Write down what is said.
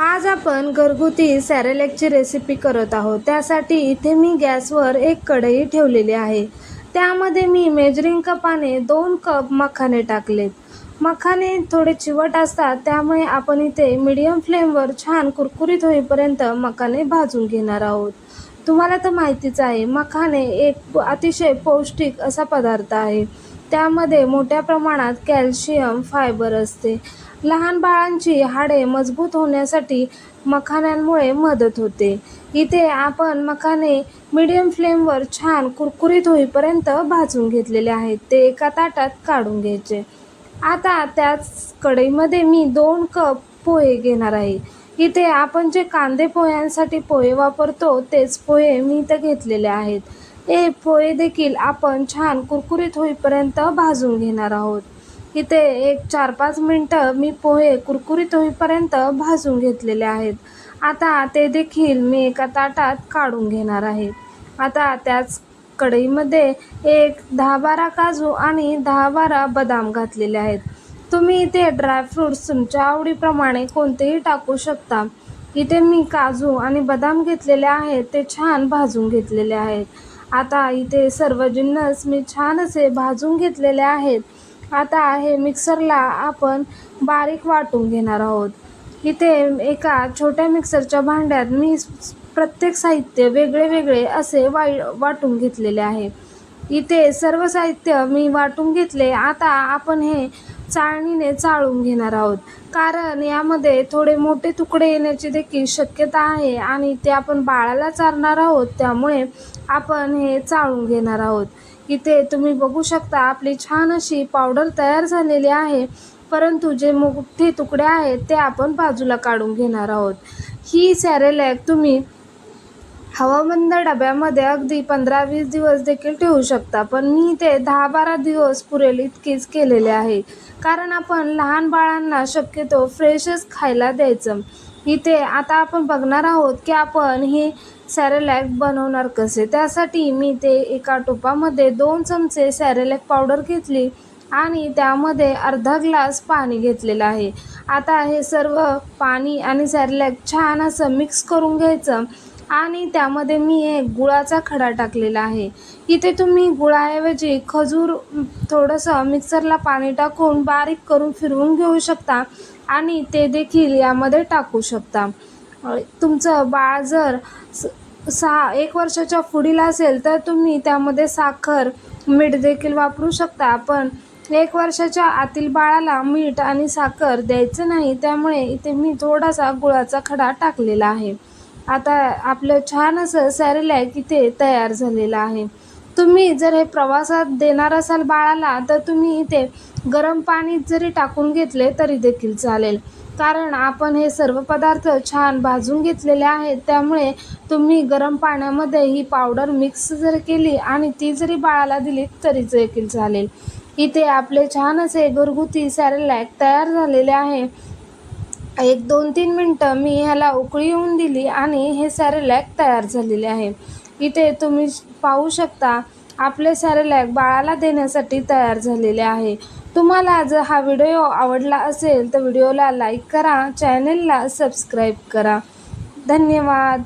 आज आपण घरगुती सॅरेलॅकची रेसिपी करत आहोत. त्यासाठी इथे मी गॅसवर एक कढई ठेवलेली आहे. त्यामध्ये मी मेजरिंग कपाने दोन कप मखाने टाकलेत. मखाने थोडे चिवट असतात त्यामुळे आपण इथे मीडियम फ्लेमवर छान कुरकुरीत होईपर्यंत मखाने भाजून घेणार आहोत. तुम्हाला तर माहितीच आहे मखाने एक अतिशय पौष्टिक असा पदार्थ आहे. त्यामध्ये मोठ्या प्रमाणात कॅल्शियम फायबर असते. लहान बाळांची हाडे मजबूत होण्यासाठी मखाण्यांमुळे मदत होते. इथे आपण मखाने मीडियम फ्लेमवर छान कुरकुरीत होईपर्यंत भाजून घेतलेले आहेत. ते एका ताटात काढून घ्यायचे. आता त्याच कढईमध्ये मी दोन कप पोहे घेणार आहे. इथे आपण जे कांदे पोह्यांसाठी पोहे वापरतो तेच पोहे मी इथं घेतलेले आहेत. हे पोहे देखील आपण छान कुरकुरीत होईपर्यंत भाजून घेणार आहोत. इथे एक चार पाच मिनटं मी पोहे कुरकुरीत होईपर्यंत भाजून घेतलेले आहेत. आता ते देखील मी एका ताटात काढून घेणार आहे. आता त्याच कढईमध्ये एक दहा बारा काजू आणि दहा बारा बदाम घातलेले आहेत. तुम्ही इथे ड्रायफ्रूट्स तुमच्या आवडीप्रमाणे कोणतेही टाकू शकता. इथे मी काजू आणि बदाम घेतलेले आहेत ते छान भाजून घेतलेले आहेत. आता इथे सर्व जिन्नस मी छान असे भाजून घेतलेले आहेत. आता हे मिक्सरला आपण बारीक वाटून घेणार आहोत. इथे एका छोट्या मिक्सरच्या भांड्यात मी प्रत्येक साहित्य वेगळे वेगळे असे वाई वाटून घेतलेले आहे. इथे सर्व साहित्य मी वाटून घेतले. आता आपण हे चाळणीने चाळून घेणार आहोत. कारण यामध्ये थोडे मोठे तुकडे येण्याची देखील शक्यता आहे आणि ते आपण बाळाला चारणार आहोत त्यामुळे आपण हे चाळून घेणार आहोत. इथे तुम्ही बघू शकता आपली छान अशी पावडर तयार झालेली आहे. परंतु जे मोठे तुकडे आहेत ते आपण बाजूला काढून घेणार आहोत. ही सॅरेलॅक तुम्ही हवाबंद डब्यामध्ये अगदी पंधरा वीस दिवस देखील ठेवू शकता पण मी ते दहा बारा दिवस पुरेल इतकीच केलेले आहे. कारण आपण लहान बाळांना शक्यतो फ्रेशच खायला द्यायचं. इथे आता आपण बघणार आहोत की आपण हे सॅरेलॅक बनवणार कसे. त्यासाठी मी ते एका टोपामध्ये दोन चमचे सॅरेलॅक पावडर घेतली आणि त्यामध्ये अर्धा ग्लास पाणी घेतलेलं आहे. आता हे सर्व पाणी आणि सॅरेलॅक छान असं मिक्स करून घ्यायचं. आणि त्यामध्ये मी एक गुळाचा खडा टाकलेला आहे. इथे तुम्ही गुळाऐवजी खजूर थोडंसं मिक्सरला पाणी टाकून बारीक करून फिरवून घेऊ शकता आणि ते देखील यामध्ये टाकू शकता. तुमचं बाळ जर सहा एक वर्षाच्या पुढील असेल तर तुम्ही त्यामध्ये साखर मीठ देखील वापरू शकता. पण एक वर्षाच्या आतील बाळाला मीठ आणि साखर द्यायचं नाही त्यामुळे इथे मी थोडासा गुळाचा खडा टाकलेला आहे. आता आपलं छान असं सॅरेलॅक इथे तयार झालेलं आहे. तुम्ही जर हे प्रवासात देणार असाल बाळाला तर तुम्ही इथे गरम पाणी जरी टाकून घेतले तरी देखील चालेल. कारण आपण हे सर्व पदार्थ छान भाजून घेतलेले आहेत त्यामुळे तुम्ही गरम पाण्यामध्ये ही पावडर मिक्स जर केली आणि ती जरी बाळाला दिली तरी देखील चालेल. इथे आपले छान असे घरगुती सॅरेलॅक तयार झालेले आहे. एक दोन तीन मिनटं मी ह्याला उकळी येऊन दिली आणि हे सॅरेलॅक तयार झालेले आहे. इथे तुम्ही पाहू शकता आपले सॅरेलॅक बाळाला देण्यासाठी तयार झालेले आहे. तुम्हाला जर हा व्हिडिओ आवडला असेल तर व्हिडिओला लाईक करा चॅनलला सबस्क्राईब करा. धन्यवाद.